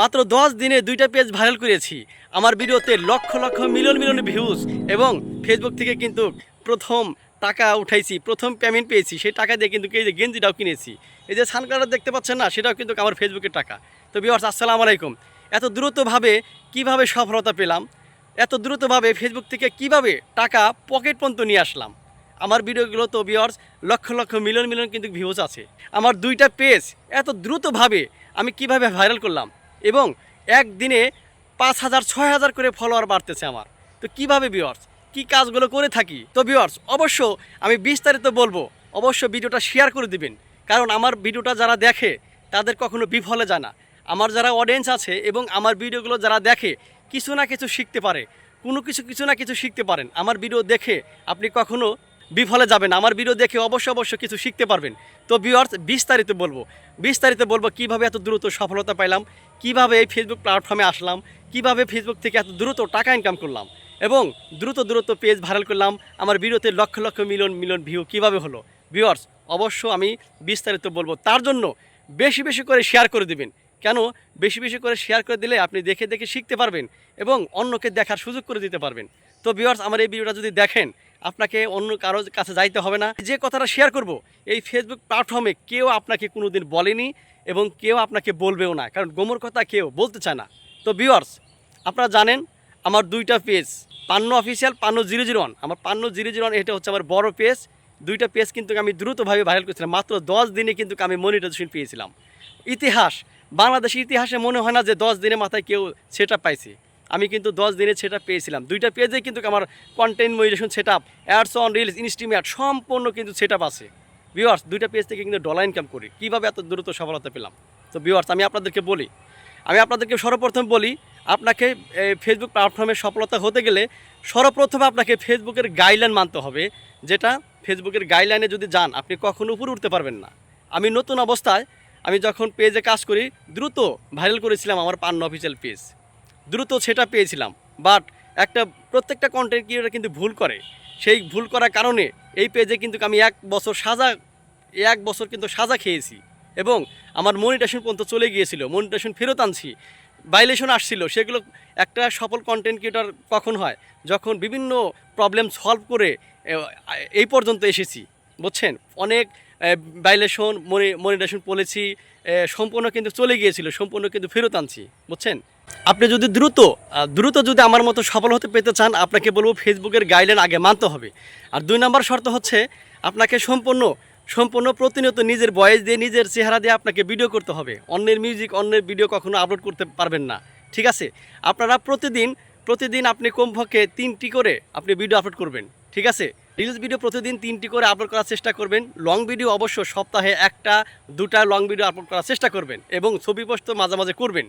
মাত্র দশ দিনে দুইটা পেজ ভাইরাল করেছি। আমার ভিডিওতে লক্ষ লক্ষ মিলিয়ন মিলিয়ন ভিউজ এবং ফেসবুক থেকে কিন্তু প্রথম টাকা উঠাইছি, প্রথম পেমেন্ট পেয়েছি। সেই টাকা দিয়ে কিন্তু এই যে গেঞ্জিটাও কিনেছি। এই যে সানগ্লাসটা দেখতে পাচ্ছেন না, সেটাও কিন্তু আমার ফেসবুকের টাকা। তো বিহার্স আসসালামু আলাইকুম। এত দ্রুতভাবে কীভাবে সফলতা পেলাম? এত দ্রুতভাবে ফেসবুক থেকে কীভাবে টাকা পকেট পর্যন্ত নিয়ে আসলাম? আমার ভিডিওগুলো তো ভিওর্স লক্ষ লক্ষ মিলিয়ন মিলিয়ন কিন্তু ভিউজ আছে। আমার দুইটা পেজ এত দ্রুতভাবে আমি কীভাবে ভাইরাল করলাম? এবং একদিনে পাঁচ হাজার, ছয় হাজার করে ফলোয়ার বাড়তেছে আমার। তো কীভাবে ভিওর্স কি কাজগুলো করে থাকি? তো ভিওর্স অবশ্য আমি বিস্তারিত বলব, অবশ্য ভিডিওটা শেয়ার করে দিবেন। কারণ আমার ভিডিওটা যারা দেখে, তাদের কখনো বিফলে যায় না। আমার যারা অডিয়েন্স আছে এবং আমার ভিডিওগুলো যারা দেখে, কিছু না কিছু শিখতে পারে। কোনো কিছু কিছু না কিছু শিখতে পারেন। আমার ভিডিও দেখে আপনি কখনো বিফলে যাবেন আমার ভিডিও দেখে অবশ্য অবশ্য কিছু শিখতে পারবেন। তো ভিউয়ার্স বিস্তারিত বলব। বিস্তারিত বলব কীভাবে এত দ্রুত সফলতা পাইলাম কীভাবে এই ফেসবুক প্ল্যাটফর্মে আসলাম? কীভাবে ফেসবুক থেকে এত দ্রুত টাকা ইনকাম করলাম? এবং দ্রুত দ্রুত পেজ ভাইরাল করলাম। আমার ভিডিওতে লক্ষ লক্ষ মিলিয়ন মিলিয়ন ভিউ কীভাবে হলো? ভিউয়ার্স অবশ্য আমি বিস্তারিত বলব, তার জন্য বেশি বেশি করে শেয়ার করে দিবেন। কেন? বেশি বেশি করে শেয়ার করে দিলে আপনি দেখে দেখে শিখতে পারবেন এবং অন্যকে দেখার সুযোগ করে দিতে পারবেন। তো ভিউয়ার্স আমার এই ভিডিওটা যদি দেখেন, আপনাকে অন্য কারোর কাছে যাইতে হবে না। যে কথাটা শেয়ার করব, এই ফেসবুক প্ল্যাটফর্মে কেউ আপনাকে কোনোদিন বলেনি। এবং কেউ আপনাকে বলবেও না, কারণ গোমর কথা কেউ বলতে চায় না। তো ভিউয়ার্স আপনারা জানেন আমার দুইটা page Panna official Panna zero zero one আমার পান্ন জিরো জিরো ওয়ান এটা হচ্ছে আমার বড় পেজ দুইটা পেজ কিন্তু আমি দ্রুতভাবে ভাইরাল করেছিলাম। মাত্র দশ দিনে কিন্তু আমি মনিটাইজেশন পেয়েছিলাম। ইতিহাস বাংলাদেশের ইতিহাসে মনে হয় না যে দশ দিনের মাথায় কেউ সেটা পাইছে। আমি কিন্তু দশ দিনে সেটা পেয়েছিলাম। দুইটা পেজে কিন্তু আমার content monetization set up ads on reels ইনস্টিমেট সম্পূর্ণ কিন্তু সেট আছে। ভিউয়ার্স দুইটা পেজ থেকে কিন্তু ডলার ইনকাম করি। কীভাবে এত দ্রুত সফলতা পেলাম? তো ভিউয়ার্স আমি আপনাদেরকে বলি, আমি আপনাদেরকে সর্বপ্রথম বলি, আপনাকে ফেসবুক প্ল্যাটফর্মে সফলতা হতে গেলে সর্বপ্রথম আপনাকে ফেসবুকের গাইডলাইন মানতে হবে, যেটা ফেসবুকের গাইডলাইনে যদি যান, আপনি কখনো উপরে উঠতে পারবেন না। আমি নতুন অবস্থায়, আমি যখন পেজে কাজ করি, দ্রুত ভাইরাল করেছিলাম আমার পান্ন অফিসিয়াল পেজ দ্রুত সেটা পেয়েছিলাম। বাট একটা প্রত্যেকটা কন্টেন্ট ক্রিয়েটার কিন্তু ভুল করে। সেই ভুল করার কারণে এই পেজে কিন্তু আমি এক বছর সাজা, এক বছর কিন্তু সাজা খেয়েছি। এবং আমার মনিটেশন পর্যন্ত চলে গিয়েছিল মনিটেশন ফেরত আনছি। ভাইলেশন আসছিল, সেগুলো একটা সফল কন্টেন্ট ক্রিয়েটার কখন হয়? যখন বিভিন্ন প্রবলেম সলভ করে এই পর্যন্ত এসেছি, বুঝছেন? অনেক ভাইলেশন মনি মনিটেশন পলিসি সম্পূর্ণ কিন্তু চলে গিয়েছিল, সম্পূর্ণ কিন্তু ফেরত আনছি, বুঝছেন? আপনি যদি দ্রুত দ্রুত যদি আমার মতো সফল হতে পেতে চান, আপনাকে বলব ফেসবুকের গাইডলাইন আগে মানতে হবে। আর দুই নম্বর শর্ত হচ্ছে, আপনাকে সম্পূর্ণ সম্পূর্ণ প্রতিনিয়ত নিজের বয়েস দিয়ে, নিজের চেহারা দিয়ে আপনাকে ভিডিও করতে হবে। অন্যের মিউজিক অন্যের ভিডিও কখনো আপলোড করতে পারবেন না। ঠিক আছে? আপনারা প্রতিদিন প্রতিদিন আপনি কমপক্ষে তিনটি করে আপনি ভিডিও আপলোড করবেন। ঠিক আছে? রিলস ভিডিও প্রতিদিন তিনটি করে আপলোড করার চেষ্টা করবেন। লং ভিডিও অবশ্য সপ্তাহে একটা, দুটা লং ভিডিও আপলোড করার চেষ্টা করবেন এবং ছবি পোস্ট মাঝে মাঝে করবেন।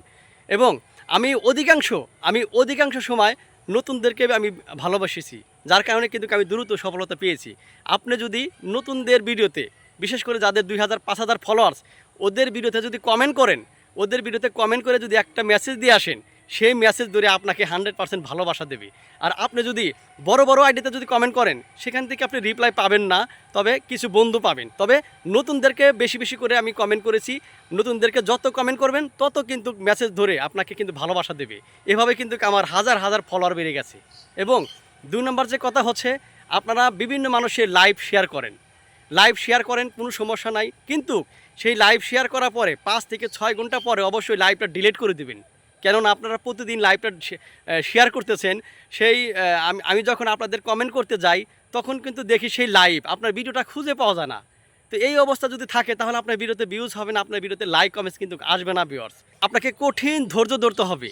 এবং আমি অধিকাংশ আমি অধিকাংশ সময় নতুনদেরকে আমি ভালোবাসেছি। যার কারণে কিন্তু আমি দ্রুত সফলতা পেয়েছি। আপনি যদি নতুনদের ভিডিওতে, বিশেষ করে যাদের দুই হাজার, পাঁচ হাজার ফলোয়ার্স ওদের ভিডিওতে যদি কমেন্ট করেন, ওদের ভিডিওতে কমেন্ট করে যদি একটা মেসেজ দিয়ে আসেন সেই মেসেজ ধরে আপনাকে হান্ড্রেড পার্সেন্ট ভালোবাসা দেবে। আর আপনি যদি বড় বড় আইডিতে যদি কমেন্ট করেন, সেখান থেকে আপনি রিপ্লাই পাবেন না, তবে কিছু বন্ধু পাবেন। তবে নতুনদেরকে বেশি বেশি করে আমি কমেন্ট করেছি, নতুনদেরকে যত কমেন্ট করবেন, তত কিন্তু মেসেজ ধরে আপনাকে কিন্তু ভালোবাসা দেবে। এভাবে কিন্তু আমার হাজার হাজার ফলোয়ার বেড়ে গেছে। এবং দুই নম্বর যে কথা হচ্ছে, আপনারা বিভিন্ন মানুষের লাইভ শেয়ার করেন। লাইভ শেয়ার করেন, কোনো সমস্যা নাই। কিন্তু সেই লাইভ শেয়ার করার পরে পাঁচ থেকে ছয় ঘণ্টা পরে অবশ্যই লাইভটা ডিলিট করে দিবেন। কেননা আপনারা প্রতিদিন লাইভটা শেয়ার করতেছেন, সেই আমি আমি যখন আপনাদের কমেন্ট করতে যাই, তখন কিন্তু দেখি সেই লাইভ আপনার ভিডিওটা খুঁজে পাওয়া যায় না। তো এই অবস্থা যদি থাকে, তাহলে আপনার ভিডিওতে ভিউজ হবে না, আপনার ভিডিওতে লাইক কমেন্টস কিন্তু আসবে না ভিউয়ার্স আপনাকে কঠিন ধৈর্য ধরতে হবে,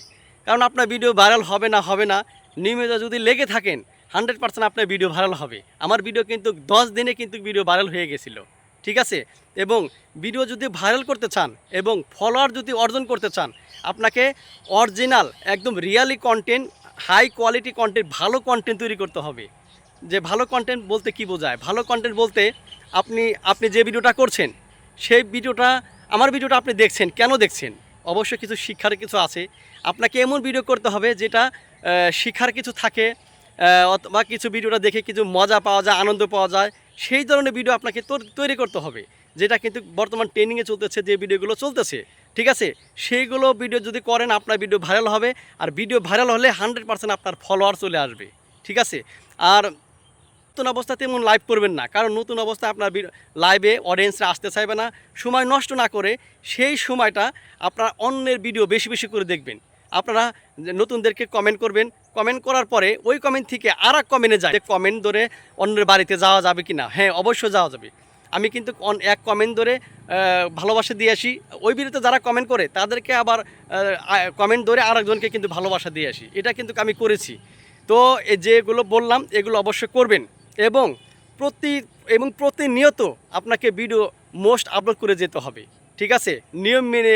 কারণ আপনার ভিডিও ভাইরাল হবে না হবে না। নিয়মিত যদি লেগে থাকেন হান্ড্রেড পার্সেন্ট আপনার ভিডিও ভাইরাল হবে। আমার ভিডিও কিন্তু দশ দিনে কিন্তু ভিডিও ভাইরাল হয়ে গেছিল। ঠিক আছে? এবং ভিডিও যদি ভাইরাল করতে চান এবং ফলোয়ার যদি অর্জন করতে চান, আপনাকে অরিজিনাল একদম really content high quality content ভালো কন্টেন্ট তৈরি করতে হবে। যে ভালো কন্টেন্ট বলতে কি বোঝায়? ভালো কন্টেন্ট বলতে আপনি আপনি যে ভিডিওটা করছেন, সেই ভিডিওটা আমার ভিডিওটা আপনি দেখছেন, কেন দেখছেন? অবশ্যই কিছু শিক্ষার কিছু আছে। আপনাকে এমন ভিডিও করতে হবে যেটা শিক্ষার কিছু থাকে অথবা কিছু ভিডিওটা দেখে কিছু মজা পাওয়া যায়, আনন্দ পাওয়া যায় সেই ধরনের ভিডিও আপনাকে তোর- করতে হবে। যেটা কিন্তু বর্তমান ট্রেনিংয়ে চলতেছে, যে ভিডিওগুলো চলতেছে। ঠিক আছে? সেইগুলো ভিডিও যদি করেন, আপনার ভিডিও ভাইরাল হবে। আর ভিডিও ভাইরাল হলে হান্ড্রেড পার্সেন্ট আপনার ফলোয়ার চলে আসবে। ঠিক আছে? আর নতুন অবস্থাতে এমন লাইভ করবেন না। কারণ নতুন অবস্থায় আপনার লাইভে অডিয়েন্সরা আসতে চাইবে না। সময় নষ্ট না করে সেই সময়টা আপনার অন্যের ভিডিও বেশি বেশি করে দেখবেন। আপনারা নতুনদেরকে কমেন্ট করবেন। কমেন্ট করার পরে ওই কমেন্ট থেকে আর এক কমেন্টে যায়। যে কমেন্ট ধরে অন্যের বাড়িতে যাওয়া যাবে কি না হ্যাঁ অবশ্যই যাওয়া যাবে। আমি কিন্তু এক কমেন্ট ধরে ভালোবাসা দিয়ে আসি। ওই ভিডিওতে যারা কমেন্ট করে, তাদেরকে আবার কমেন্ট ধরে আরেকজনকে কিন্তু ভালোবাসা দিয়ে আসি। এটা কিন্তু আমি করেছি। তো যেগুলো বললাম, এগুলো অবশ্যই করবেন। এবং প্রতি, এবং প্রতিনিয়ত আপনাকে ভিডিও মোস্ট আপলোড করে যেতে হবে। ঠিক আছে? নিয়ম মেনে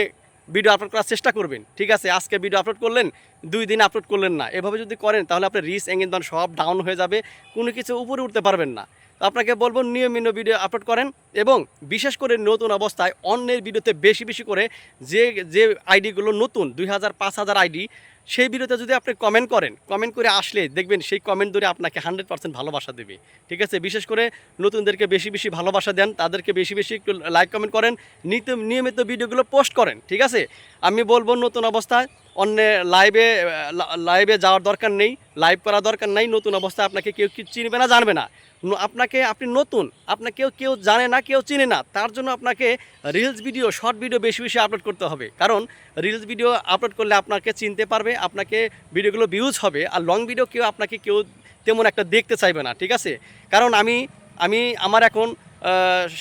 ভিডিও আপলোড করার চেষ্টা করবেন। ঠিক আছে, আজকে ভিডিও আপলোড করলেন, দুই দিন আপলোড করলেন না। এভাবে যদি করেন, তাহলে আপনার রিস এঙ্গেজমেন্ট সব ডাউন হয়ে যাবে, কোনো কিছু উপরে উঠতে পারবেন না। তো আপনাকে বলব, নিয়মিত ভিডিও আপলোড করেন এবং বিশেষ করে নতুন অবস্থায় অন্যের ভিডিওতে বেশি বেশি করে যে যে আইডিগুলো নতুন, দুই হাজার, পাঁচ হাজার আইডি সেই ভিডিওতে যদি আপনি কমেন্ট করেন কমেন্ট করে আসলে দেখবেন সেই কমেন্ট ধরে আপনাকে হান্ড্রেড পার্সেন্ট ভালোবাসা দেবে। ঠিক আছে? বিশেষ করে নতুনদেরকে বেশি বেশি ভালোবাসা দেন, তাদেরকে বেশি বেশি একটু লাইক কমেন্ট করেন, নিত, নিয়মিত ভিডিওগুলো পোস্ট করেন, ঠিক আছে? আমি বলব নতুন অবস্থায়, অন্য লাইভে লাইভে যাওয়ার দরকার নেই লাইভ করা দরকার নেই, নতুন অবস্থায় আপনাকে কেউ কি চিনবে না, জানবে না। আপনাকে, আপনি নতুন আপনাকে কেউ কেউ জানে না, কেউ চিনে না, তার জন্য আপনাকে রিলস ভিডিও শর্ট ভিডিও বেশি বেশি আপলোড করতে হবে। কারণ রিলস ভিডিও আপলোড করলে আপনাকে চিনতে পারবে আপনাকে ভিডিওগুলো ভিউজ হবে আর লং ভিডিও কেউ আপনাকে কেউ তেমন একটা দেখতে চাইবে না, ঠিক আছে? কারণ আমি আমি, আমার এখন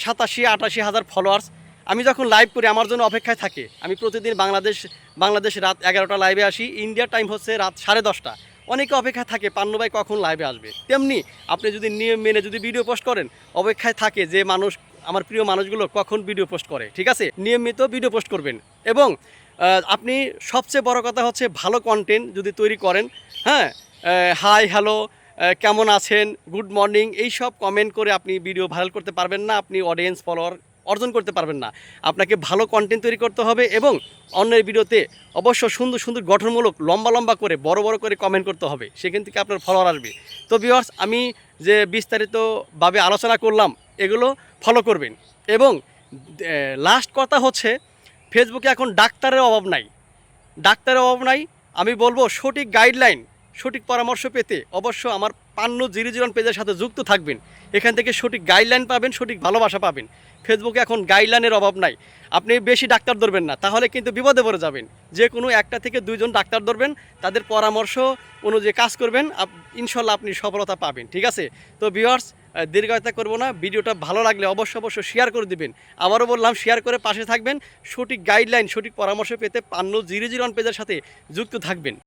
সাতাশি, আটাশি হাজার ফলোয়ার্স আমি যখন লাইভ করি, আমার জন্য অপেক্ষায় থাকে। আমি প্রতিদিন বাংলাদেশ বাংলাদেশ রাত এগারোটা লাইভে আসি ইন্ডিয়ার টাইম হচ্ছে রাত সাড়ে দশটা। অনেকে অপেক্ষায় থাকে, পান্নু ভাই কখন লাইভে আসবে? তেমনি আপনি যদি নিয়ম মেনে যদি ভিডিও পোস্ট করেন, অপেক্ষায় থাকে যে মানুষ, আমার প্রিয় মানুষগুলো কখন ভিডিও পোস্ট করে, ঠিক আছে? নিয়মিত ভিডিও পোস্ট করবেন। এবং আপনি সবচেয়ে বড় কথা হচ্ছে ভালো কন্টেন্ট যদি তৈরি করেন হ্যাঁ? হাই হ্যালো কেমন আছেন? গুড মর্নিং এই সব কমেন্ট করে আপনি ভিডিও ভাইরাল করতে পারবেন না, আপনি অডিয়েন্স ফলোয়ার অর্জন করতে পারবেন না। আপনাকে ভালো কন্টেন্ট তৈরি করতে হবে এবং অন্যের ভিডিওতে অবশ্য সুন্দর সুন্দর, গঠনমূলক, লম্বা লম্বা করে, বড় বড় করে কমেন্ট করতে হবে। সেখান থেকে আপনার ফলোয়ার আসবে। তো ভিউয়ার্স আমি যে বিস্তারিতভাবে আলোচনা করলাম, এগুলো ফলো করবেন এবং লাস্ট কথা হচ্ছে ফেসবুকে এখন ডাক্তারের অভাব নাই। ডাক্তারের অভাব নাই। আমি বলব, সঠিক গাইডলাইন সঠিক পরামর্শ পেতে অবশ্য আমার পান্ন জিরো জিরো পেজের সাথে যুক্ত থাকবেন। এখান থেকে সঠিক গাইডলাইন পাবেন, সঠিক ভালোবাসা পাবেন। ফেসবুকে এখন গাইডলাইনের অভাব নাই। আপনি বেশি ডাক্তার ধরবেন না, তাহলে কিন্তু বিপদে পড়ে যাবেন। যে কোনো একটা থেকে দুইজন ডাক্তার ধরবেন, তাদের পরামর্শ অনুযায়ী কাজ করবেন ইনশাল্লাহ আপনি সফলতা পাবেন। ঠিক আছে? তো ভিউয়ার্স দীর্ঘায়িতা করব না। ভিডিওটা ভালো লাগলে অবশ্য অবশ্য শেয়ার করে দিবেন। আবারও বললাম শেয়ার করে পাশে থাকবেন। সঠিক গাইডলাইন সঠিক পরামর্শ পেতে পান্ন জিরো জিরো পেজের সাথে যুক্ত থাকবেন।